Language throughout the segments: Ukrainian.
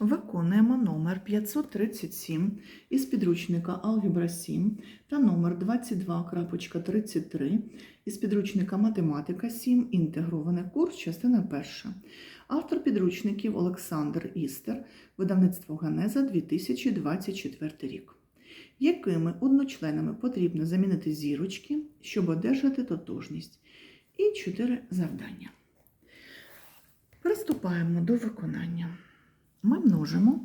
Виконуємо номер 537 із підручника Алгебра 7 та номер 22.33 із підручника Математика 7. Інтегрований курс, частина перша. Автор підручників Олександр Істер, видавництво Генеза 2024 рік. Якими одночленами потрібно замінити зірочки, щоб одержати тотожність? І чотири завдання. Приступаємо до виконання. Ми множимо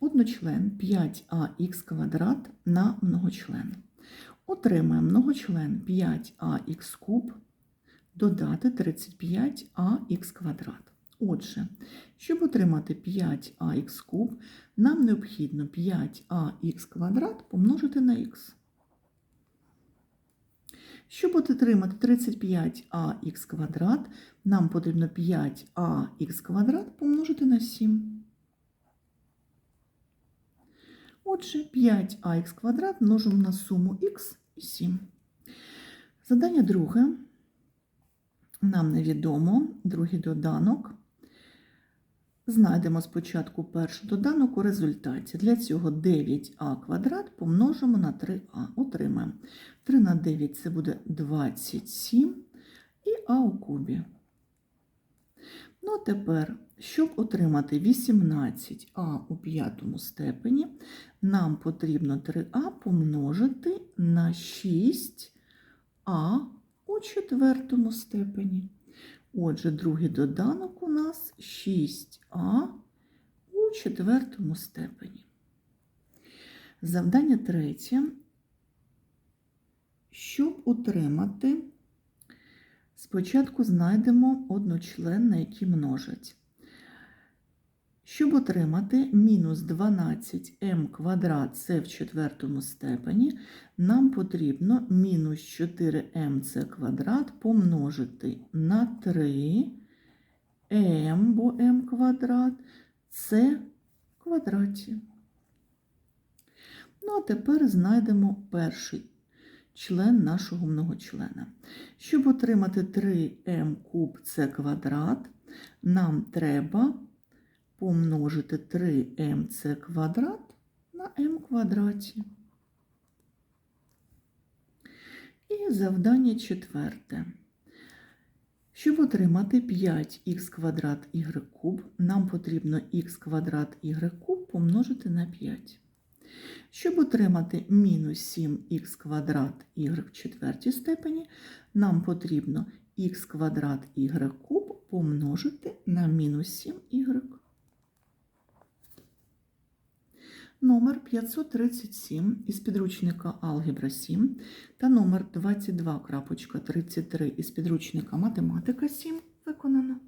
одночлен 5ах квадрат на многочлен. Отримаємо многочлен 5ах куб додати 35ах квадрат. Отже, щоб отримати 5ах куб, нам необхідно 5ах квадрат помножити на х. Щоб отримати 35ах квадрат, нам потрібно 5ах квадрат помножити на 7. Отже, 5ах квадрат множимо на суму х і 7. Задання друге. Нам невідомо другий доданок. Знайдемо спочатку перший доданок у результаті. Для цього 9а квадрат помножимо на 3а. Отримаємо 3 на 9 це буде 27 і а у кубі. Ну, тепер, щоб отримати 18а у п'ятому степені, нам потрібно 3а помножити на 6а у четвертому степені. Отже, другий доданок у нас 6а у четвертому степені. Завдання третє. Щоб отримати, спочатку знайдемо одночлен, на який множать. Щоб отримати мінус 12м квадрат це в четвертому степені, нам потрібно мінус 4mc квадрат помножити на 3 m, бо m квадрат, це квадраті. Ну, а тепер знайдемо перший член нашого многочлена. Щоб отримати 3m куб це квадрат, нам треба помножити 3mc квадрат на m квадраті. І завдання четверте. Щоб отримати 5х квадрат y куб, нам потрібно х квадрат y куб помножити на 5. Щоб отримати мінус 7х квадрат y в четвертій степені, нам потрібно х квадрат y куб помножити на мінус 7y. Номер 537 із підручника Алгебра 7 та номер 22.33 із підручника Математика 7 виконано.